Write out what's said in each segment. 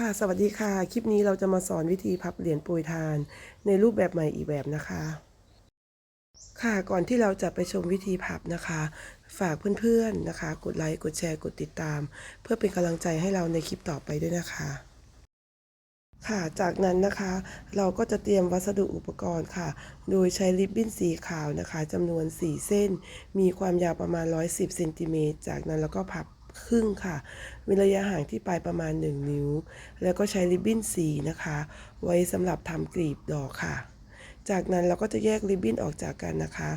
ค่ะสวัสดีค่ะ คลิปนี้เราจะมาสอนวิธีพับเหรียญโปรยทาน ในรูปแบบใหม่อีกแบบนะคะ ค่ะก่อนที่เราจะไปชมวิธีพับนะคะ ฝากเพื่อนๆนะคะ กดไลค์กดแชร์กดติดตาม เพื่อเป็นกำลังใจให้เราในคลิปต่อไปด้วยนะคะ ค่ะจากนั้นนะคะ เราก็จะเตรียมวัสดุอุปกรณ์ค่ะ โดยใช้ริบบิ้นสีขาวนะคะจำนวน 4 เส้น มีความยาวประมาณ 110เซนติเมตรจากนั้นเราก็พับ ครึ่งค่ะมีระยะห่างที่ปลายประมาณ 1 นิ้ว แล้วก็ใช้ริบบิ้นสีนะคะ ไว้สำหรับทำกลีบดอกค่ะ จากนั้นเราก็จะแยกริบบิ้นออกจากกันนะคะ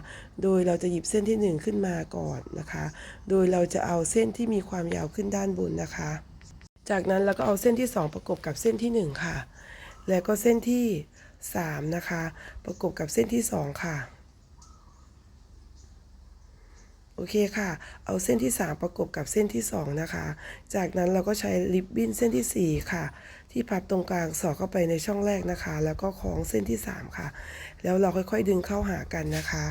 โดยเราจะหยิบเส้นที่ 1 ขึ้นมาก่อนนะคะ โดยเราจะเอาเส้นที่มีความยาวขึ้นด้านบนนะคะ จากนั้นเราก็เอาเส้นที่ 2 ประกบกับเส้นที่ 1 ค่ะ แล้วก็เส้นที่ 3 นะคะ ประกบกับเส้นที่ 2 ค่ะ โอเคค่ะ เอาเส้นที่ 3 ประกบกับเส้นที่ 2 นะคะ จากนั้นเราก็ใช้ริบบิ้นเส้นที่ 4 ค่ะ ที่พับตรงกลางสอดเข้าไปในช่องแรกนะคะ แล้วก็คล้องเส้นที่ 3 ค่ะ แล้วเราค่อยๆดึงเข้าหากันนะคะ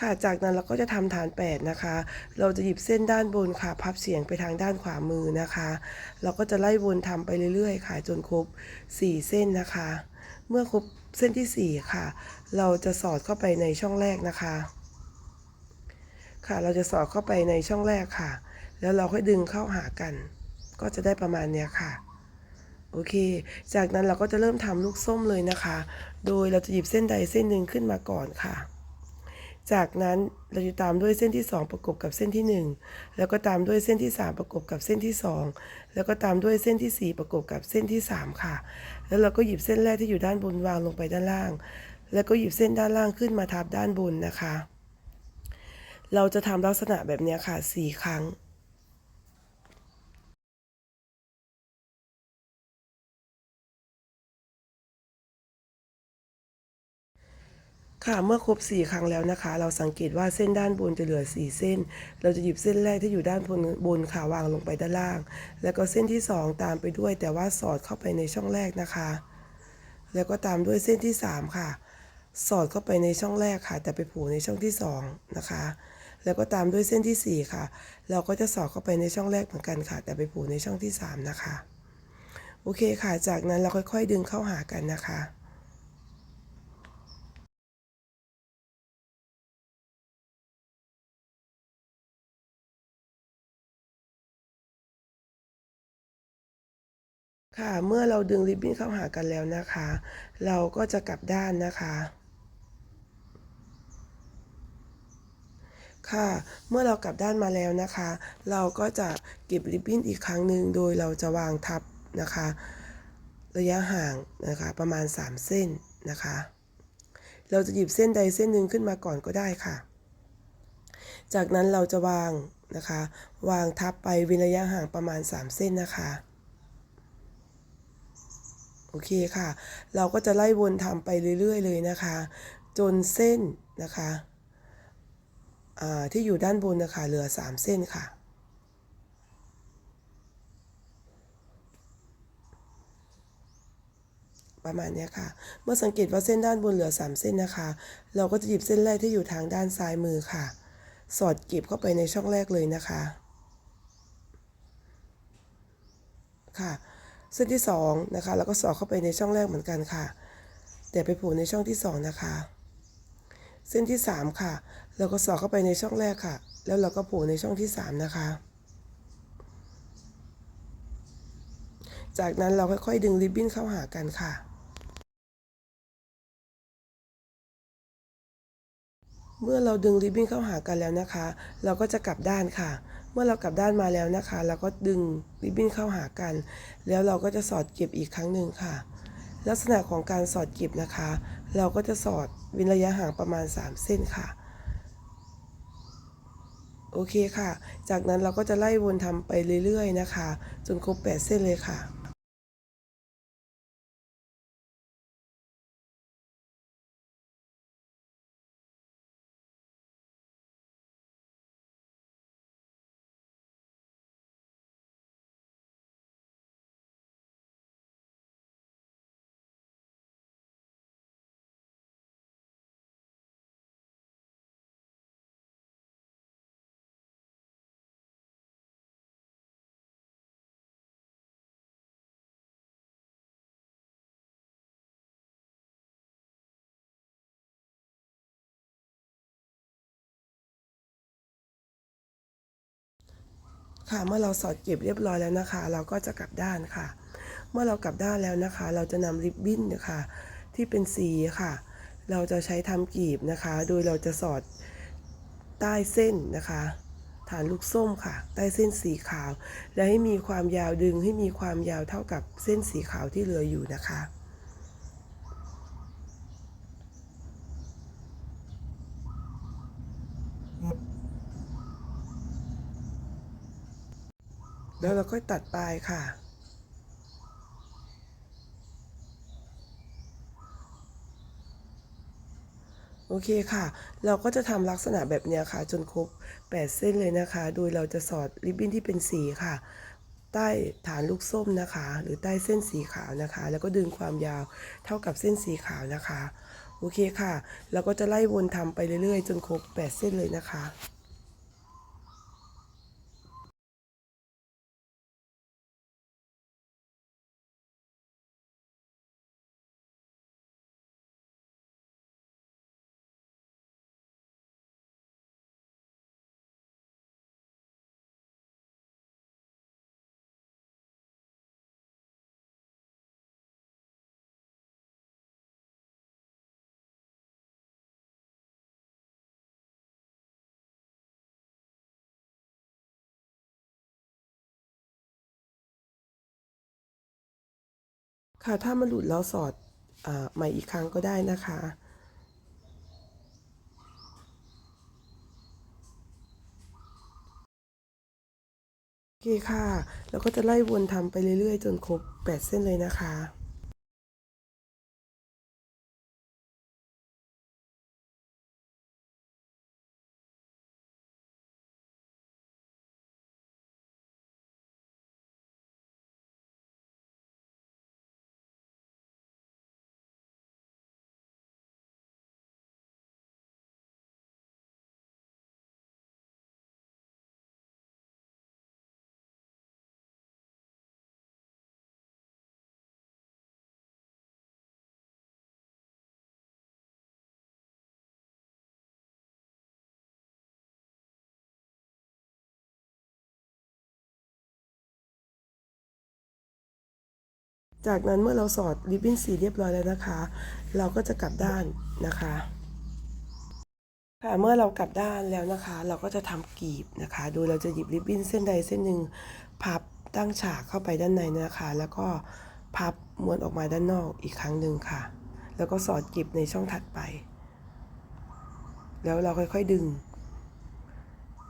ค่ะจากนั้นเราก็จะทำฐาน 8 นะคะ เราจะหยิบเส้นด้านบนค่ะ พับเฉียงไปทางด้านขวามือนะคะ เราก็จะไล่วนทำไปเรื่อยๆ ค่ะจนครบ 4 เส้นนะคะ เมื่อครบเส้นที่ 4 ค่ะ เราจะสอดเข้าไปในช่องแรกนะคะ ค่ะ เราจะสอดเข้าไปในช่องแรกค่ะ แล้วเราค่อยดึงเข้าหากัน ก็จะได้ประมาณเนี้ยค่ะโอเค จากนั้นเราก็จะเริ่มทำลูกส้มเลยนะคะ โดยเราจะหยิบเส้นใดเส้นหนึ่งขึ้นมาก่อนค่ะ จากนั้นเราจะตามด้วยเส้นที่ 2 ประกบกับเส้นที่ 1 แล้วก็ตามด้วยเส้นที่ 3 ประกบกับเส้นที่ 2 แล้วก็ตามด้วยเส้นที่ 4 ประกบกับเส้นที่ 3 ค่ะ แล้วเราก็หยิบเส้นแรกที่อยู่ด้านบนวางลงไปด้านล่าง แล้วก็หยิบเส้นด้านล่างขึ้นมาทับด้านบนนะคะ เราจะทำลักษณะแบบนี้ค่ะ4ครั้ง ค่ะเมื่อครบ4ครั้งแล้วนะคะ เราสังเกตว่าเส้นด้านบนจะเหลือ4เส้น เราจะหยิบเส้นแรกที่อยู่ด้านบนบนค่ะวางลงไปด้านล่าง แล้วก็เส้นที่2ตามไปด้วย แต่ว่าสอดเข้าไปในช่องแรกนะคะ แล้วก็ตามด้วยเส้นที่3ค่ะสอดเข้าไปในช่องแรกค่ะ แต่ไปผูกในช่องที่ 2 นะคะ แล้วก็ตามด้วยเส้นที่ 4 ค่ะ เราก็จะสอดเข้าไปในช่องแรกเหมือนกันค่ะ แต่ไปผูกในช่องที่ 3 นะคะ โอเคค่ะ จากนั้นเราค่อยๆดึงเข้าหากันนะคะค่ะเมื่อเราดึงริบบิ้นเข้าหากันแล้วนะคะ เราก็จะกลับด้านนะคะ ค่ะ เมื่อเรากลับด้านมาแล้วนะคะ เราก็จะเก็บริบบิ้นอีกครั้งหนึ่งโดยเราจะวางทับนะคะ ระยะห่างนะคะประมาณ 3 เส้นนะคะ เราจะหยิบเส้นใดเส้นหนึ่งขึ้นมาก่อนก็ได้ค่ะ จากนั้นเราจะวางนะคะ วางทับไปเว้นระยะห่างประมาณ 3 เส้นนะคะโอเคค่ะ เราก็จะไล่วนทำไปเรื่อย ๆ เลยนะคะ จนเส้นนะคะ ที่อยู่ด้านบนนะคะเหลือ 3 เส้นค่ะ ประมาณนี้ค่ะ เมื่อสังเกตว่าเส้นด้านบนเหลือ 3 เส้นนะคะ เราก็จะหยิบเส้นแรกที่อยู่ทางด้านซ้ายมือค่ะ สอดเก็บเข้าไปในช่องแรกเลยนะคะค่ะ เส้นที่2นะคะแล้วก็สอดเข้าไปในช่องแรกเหมือนกันค่ะ แต่ไปผูกในช่องที่2นะคะ เส้นที่ 3 ค่ะ เราก็สอดเข้าไปในช่องแรกค่ะ แล้วเราก็ผูกในช่องที่ 3 นะคะ จากนั้นเราค่อยๆดึงริบบิ้นเข้าหากันค่ะ เมื่อเราดึงริบบิ้นเข้าหากันแล้วนะคะ เราก็จะกลับด้านค่ะ เมื่อเรากลับด้านมาแล้วนะคะ เราก็ดึงริบบิ้นเข้าหากัน แล้วเราก็จะสอดเก็บอีกครั้งหนึ่งค่ะ ลักษณะของการสอดเก็บนะคะ เราก็จะสอดวินระยะห่างประมาณ 3 เส้นค่ะ โอเคค่ะ จากนั้นเราก็จะไล่วนทำไปเรื่อยๆนะคะ จนครบ 8 เส้นเลยค่ะ ค่ะ เมื่อเราสอดเก็บเรียบร้อยแล้วนะคะ เราก็จะกลับด้านค่ะ เมื่อเรากลับด้านแล้วนะคะ เราจะนำริบบิ้นนะคะ ที่เป็นสีค่ะ เราจะใช้ทำกีบนะคะ โดยเราจะสอดใต้เส้นนะคะ ฐานลูกส้มค่ะ ใต้เส้นสีขาว และให้มีความยาวดึงให้มีความยาวเท่ากับเส้นสีขาวที่เหลืออยู่นะคะ แล้วเราก็ตัดปลายค่ะ โอเคค่ะ เราก็จะทำลักษณะแบบนี้ค่ะ จนครบ 8 เส้นเลยนะคะ โดยเราจะสอดริบบิ้นที่เป็นสีค่ะ ใต้ฐานลูกส้มนะคะ หรือใต้เส้นสีขาวนะคะ แล้วก็ดึงความยาวเท่ากับเส้นสีขาวนะคะ โอเคค่ะ เราก็จะไล่วนทำไปเรื่อยๆ จนครบ 8 เส้นเลยนะคะ ค่ะถ้ามันหลุดแล้วสอดอใหม่อีกครั้งก็ได้นะคะ โอเคค่ะ แล้วก็จะไล่วนทำไปเรื่อยๆ จนครบ 8 เส้นเลยนะคะ จากนั้นเมื่อเราสอดริบบิ้นสีเรียบร้อยแล้วนะคะ เราก็จะกลับด้านนะคะค่ะเมื่อเรากลับด้านแล้วนะคะ เราก็จะทำกีบนะคะ โดยเราจะหยิบริบบิ้นเส้นใดเส้นหนึ่งพับตั้งฉากเข้าไปด้านในนะคะ แล้วก็พับม้วนออกมาด้านนอกอีกครั้งหนึ่งค่ะ แล้วก็สอดกีบในช่องถัดไป แล้วเราค่อยๆดึง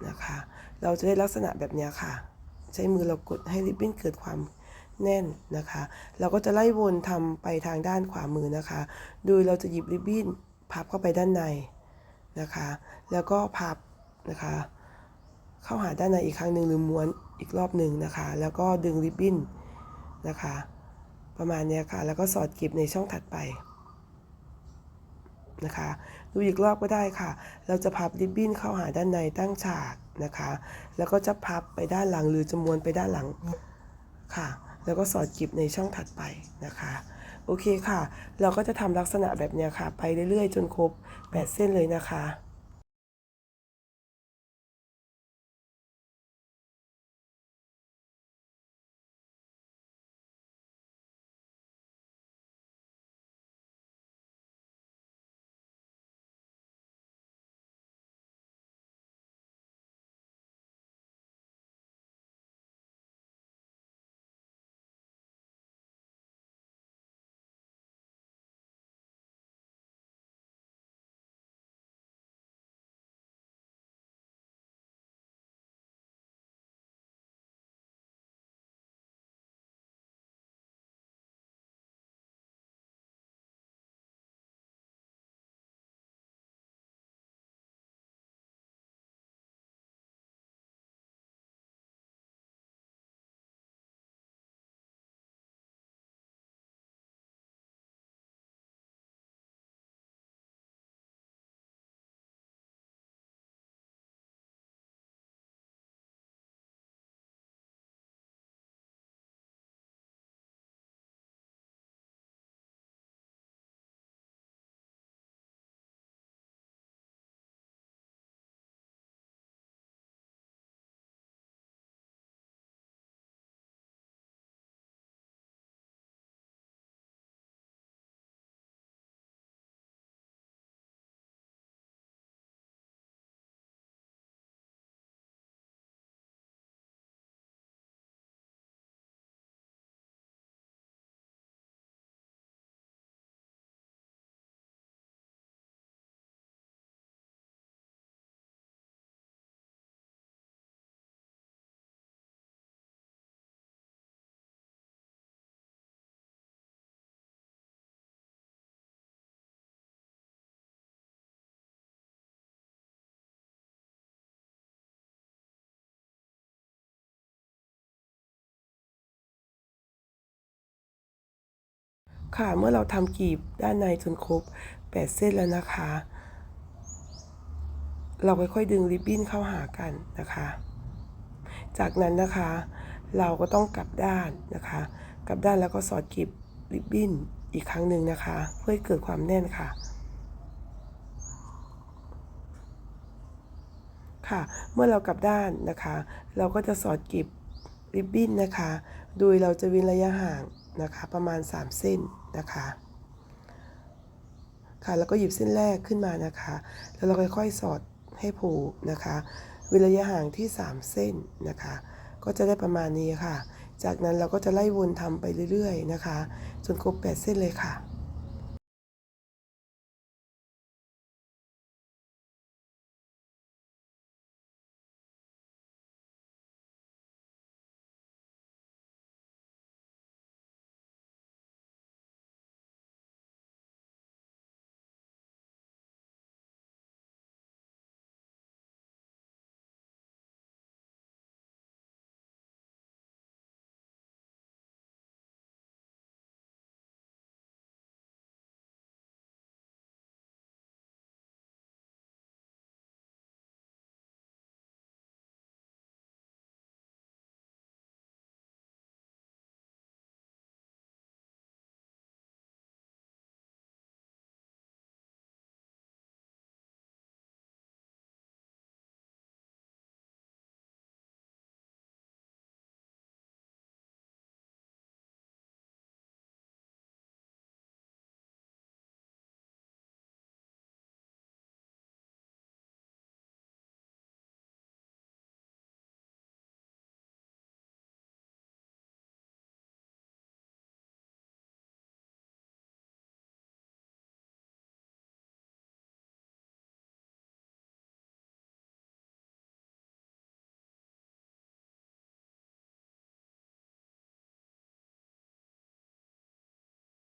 นะคะ เราจะได้ลักษณะแบบนี้ค่ะ ใช้มือเรากดให้ริบบิ้นเกิดความ แน่นนะคะ เราก็จะไล่วนทำไปทางด้านขวามือนะคะ โดยเราจะหยิบริบบิ้นพับเข้าไปด้านในนะคะ แล้วก็พับนะคะ เข้าหาด้านในอีกครั้งหนึ่งหรือม้วนอีกรอบหนึ่งนะคะ แล้วก็ดึงริบบิ้นนะคะ ประมาณนี้ค่ะ แล้วก็สอดเกลีบในช่องถัดไปนะคะดูอีกรอบก็ได้ค่ะ เราจะพับริบบิ้นเข้าหาด้านในตั้งฉากนะคะ แล้วก็จะพับไปด้านหลังหรือจะม้วนไปด้านหลังค่ะ แล้วก็สอดกลีบในช่องถัดไปนะคะ โอเคค่ะ เราก็จะทำลักษณะแบบนี้ค่ะ ไปเรื่อยๆ จนครบ 8 เส้นเลยนะคะ ค่ะ เมื่อเราทำกลีบด้านในจนครบ 8 เส้นแล้วนะคะ เราค่อยๆดึงริบบิ้นเข้าหากันนะคะ จากนั้นนะคะ เราก็ต้องกลับด้านนะคะ กลับด้านแล้วก็สอดกลีบริบบิ้นอีกครั้งหนึ่งนะคะ เพื่อให้เกิดความแน่นค่ะ ค่ะ เมื่อเรากลับด้านนะคะ เราก็จะสอดกลีบริบบิ้นนะคะ โดยเราจะเว้นระยะห่างนะคะ ประมาณ 3 เส้น นะคะค่ะแล้วก็หยิบเส้นแรกขึ้นมานะคะ แล้วเราค่อยๆสอดให้ผูกนะคะเว้นระยะห่างที่ 3 เส้นนะคะ ก็จะได้ประมาณนี้ค่ะ จากนั้นเราก็จะไล่วนทำไปเรื่อยๆนะคะ จนครบ 8 เส้นเลยค่ะ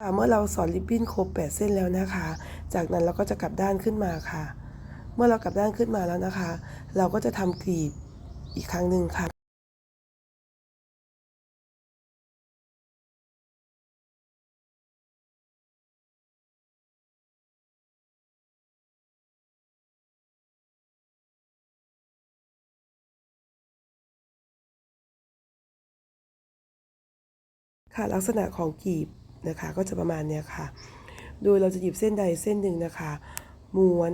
ค่ะเมื่อเราสอนริบบิ้นครบ8เส้นแล้วนะคะ จากนั้นเราก็จะกลับด้านขึ้นมาค่ะ เมื่อเรากลับด้านขึ้นมาแล้วนะคะ เราก็จะทำกรีบอีกครั้งหนึ่งค่ะค่ะลักษณะของกลีบ นะคะ ก็จะประมาณเนี้ยค่ะ โดยเราจะหยิบเส้นใดเส้นหนึ่งนะคะ ม้วน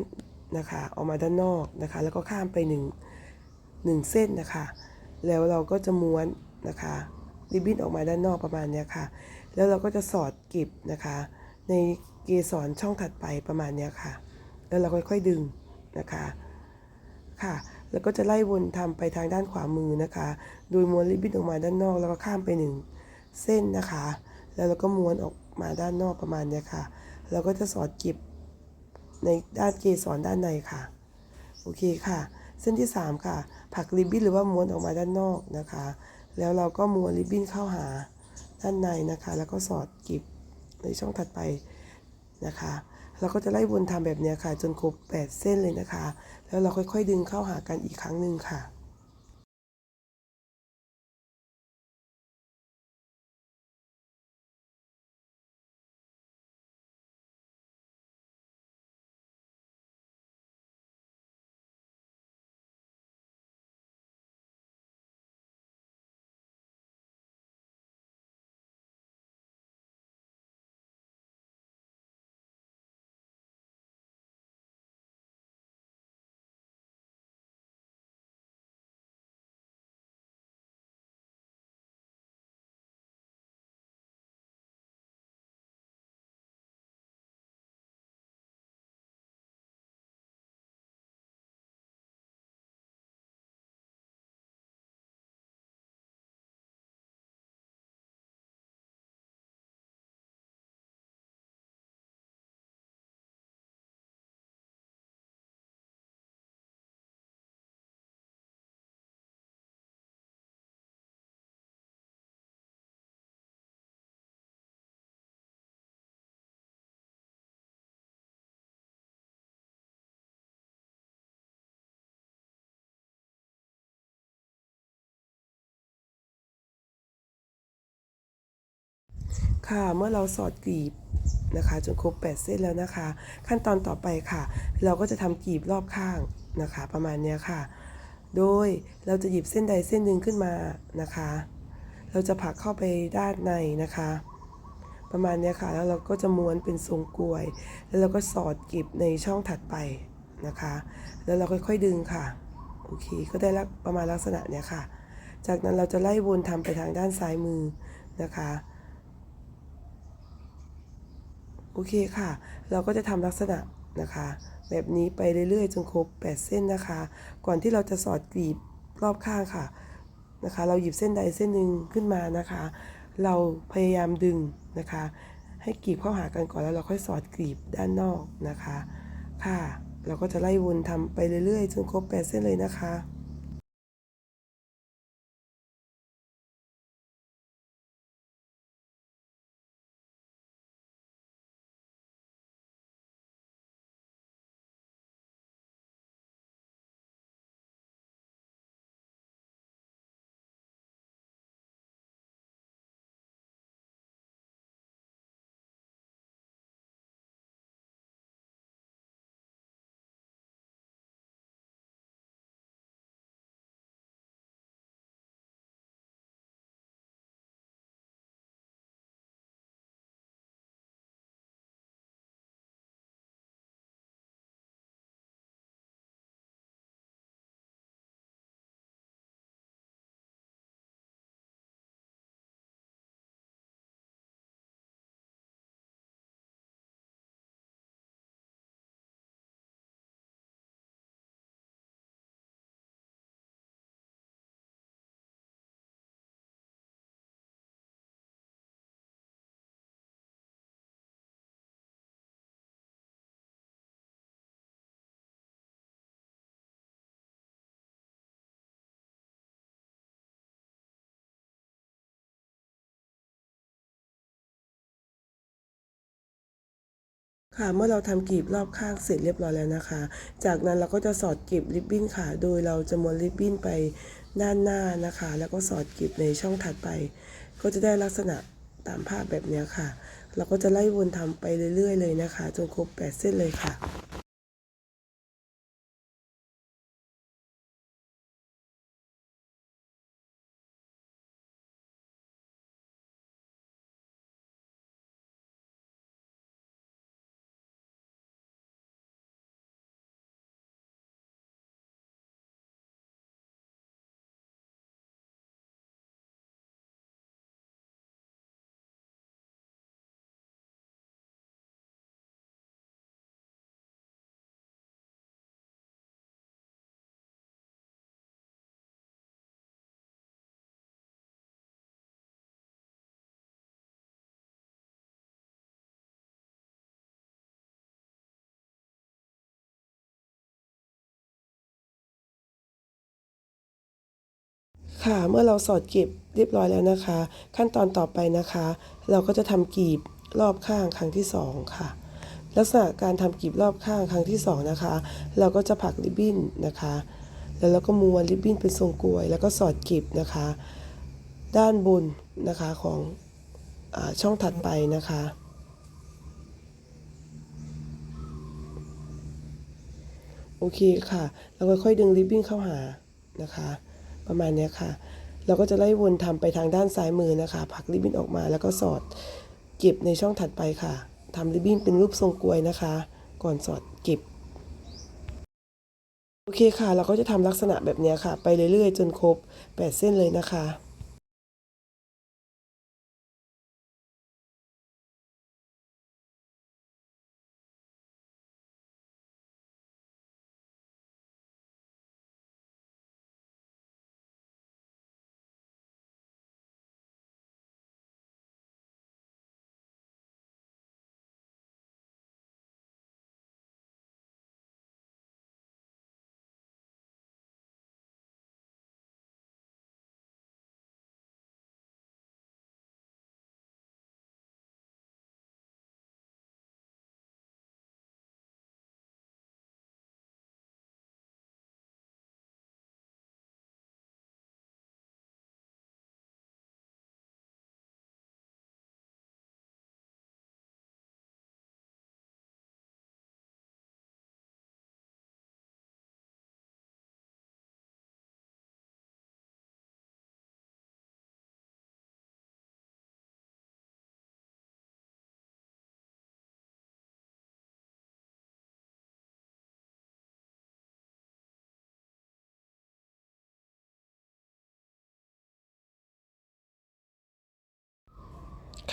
นะคะออกมาด้านนอกนะคะ แล้วก็ข้ามไปหนึ่งหนึ่งเส้นนะคะ แล้วเราก็จะม้วนนะคะริบบิ้นออกมาด้านนอกประมาณเนี้ยค่ะ แล้วเราก็จะสอดกลบนะคะ ในเกสรช่องถัดไปประมาณเนี้ยค่ะ แล้วเราค่อยๆดึงนะคะค่ะ แล้วก็จะไล่วนทำไปทางด้านขวามือนะคะ โดยม้วนริบบิ้นออกมาด้านนอกแล้วก็ข้ามไปหนึ่งเส้นนะคะ แล้วเราก็ม้วนออกมาด้านนอกประมาณเนี้ยค่ะ เราก็จะสอดเก็บในด้านเกสรด้านในค่ะ โอเคค่ะ เส้นที่ 3 ค่ะ ผักริบบิ้นหรือว่าม้วนออกมาด้านนอกนะคะ แล้วเราก็ม้วนริบบิ้นเข้าหาด้านในนะคะ แล้วก็สอดกิบในช่องถัดไปนะคะ เราก็จะไล่วนทำแบบเนี้ยค่ะ จนครบ 8 เส้นเลยนะคะ แล้วเราค่อยๆ ดึงเข้าหากันอีกครั้งหนึ่งค่ะ ค่ะ เมื่อเราสอดกลีบนะคะ จนครบ 8 เส้นแล้วนะคะ ขั้นตอนต่อไปค่ะ เราก็จะทำกลีบรอบข้างนะคะ ประมาณนี้ค่ะ โดยเราจะหยิบเส้นใดเส้นหนึ่งขึ้นมานะคะ เราจะผักเข้าไปด้านในนะคะ ประมาณนี้ค่ะ แล้วเราก็จะม้วนเป็นทรงกลวย แล้วเราก็สอดกลีบในช่องถัดไปนะคะ แล้วเราค่อยๆดึงค่ะโอเคก็ได้ลักประมาณลักษณะเนี้ยค่ะ จากนั้นเราจะไล่วนทำไปทางด้านซ้ายมือนะคะ โอ เคค่ะ เราก็จะทำลักษณะนะคะ แบบนี้ไปเรื่อยๆจนครบ 8 เส้นนะคะ ก่อนที่เราจะสอดกลีบรอบข้างค่ะนะคะ เราหยิบเส้นใดเส้นหนึ่งขึ้นมานะคะ เราพยายามดึงนะคะ ให้กลีบเข้าหากันก่อนแล้วเราค่อยสอดกลีบด้านนอกนะคะ ค่ะ เราก็จะไล่วนทำไปเรื่อยๆจนครบ 8 เส้นเลยนะคะ ค่ะ เมื่อเราทำกลีบรอบข้างเสร็จเรียบร้อยแล้วนะคะ จากนั้นเราก็จะสอดกลีบริบบิ้นค่ะ โดยเราจะม้วนริบบิ้นไปด้านหน้านะคะ แล้วก็สอดกลีบในช่องถัดไป ก็จะได้ลักษณะตามภาพแบบนี้ค่ะ เราก็จะไล่วนทำไปเรื่อย ๆ เลยนะคะ จนครบ 8 เส้นเลยค่ะ ค่ะ เมื่อเราสอดเก็บเรียบร้อยแล้วนะคะ ขั้นตอนต่อไปนะคะ เราก็จะทำกีบรอบข้างครั้งที่สองค่ะ ลักษณะการทำกีบรอบข้างครั้งที่สองนะคะ เราก็จะผักริบบิ้นนะคะ แล้วเราก็ม้วนริบบิ้นเป็นทรงกลวย แล้วก็สอดกีบนะคะ ด้านบนนะคะของอช่องถัดไปนะคะโอเคค่ะ เราค่อยๆดึงริบบิ้นเข้าหานะคะ ประมาณนี้ค่ะ เราก็จะไล่วนทำไปทางด้านซ้ายมือนะคะผักริบบิ้นออกมาแล้วก็สอดเก็บในช่องถัดไปค่ะทำริบบิ้นเป็นรูปทรงกลวยนะคะ ก่อนสอดเก็บโอเคค่ะ เราก็จะทำลักษณะแบบนี้ค่ะ ไปเรื่อยๆ จนครบ 8 เส้นเลยนะคะ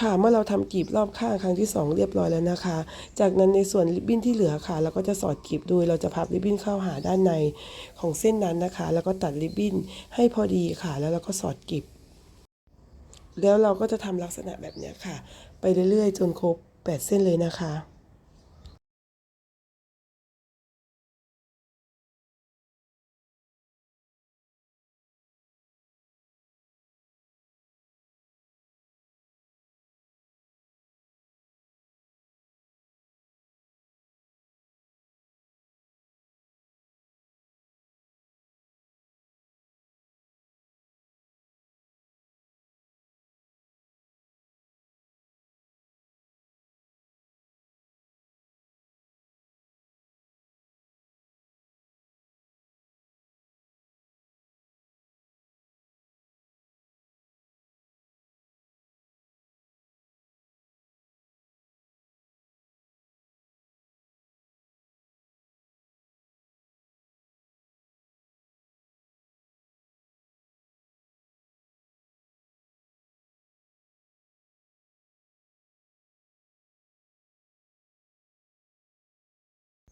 ค่ะเมื่อเราทำกลีบรอบข้างครั้งที่ 2 เรียบร้อยแล้วนะคะ จากนั้นในส่วนริบบิ้นที่เหลือค่ะเราก็จะสอดกลีบโดยเราจะพับริบบิ้นเข้าหาด้านในของเส้นนั้นนะคะ แล้วก็ตัดริบบิ้นให้พอดีค่ะ แล้วเราก็สอดกลีบแล้วเราก็จะทำลักษณะแบบนี้ค่ะ ไปเรื่อยๆ จนครบ 8 เส้นเลยนะคะ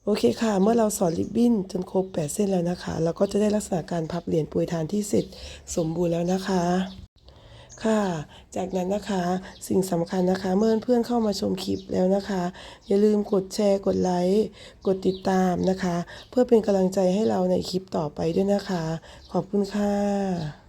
โอเคค่ะ เมื่อเราสอดริบบิ้นจนครบ 8 เส้นแล้วนะคะ เราก็จะได้ลักษณะการพับเหรียญปรยทานที่เสร็จสมบูรณ์แล้วนะคะ ค่ะ จากนั้นนะคะสิ่งสำคัญนะคะ เมื่อเพื่อนเข้ามาชมคลิปแล้วนะคะ อย่าลืมกดแชร์ กดไลค์ กดติดตามนะคะ เพื่อเป็นกำลังใจให้เราในคลิปต่อไปด้วยนะคะ ขอบคุณค่ะ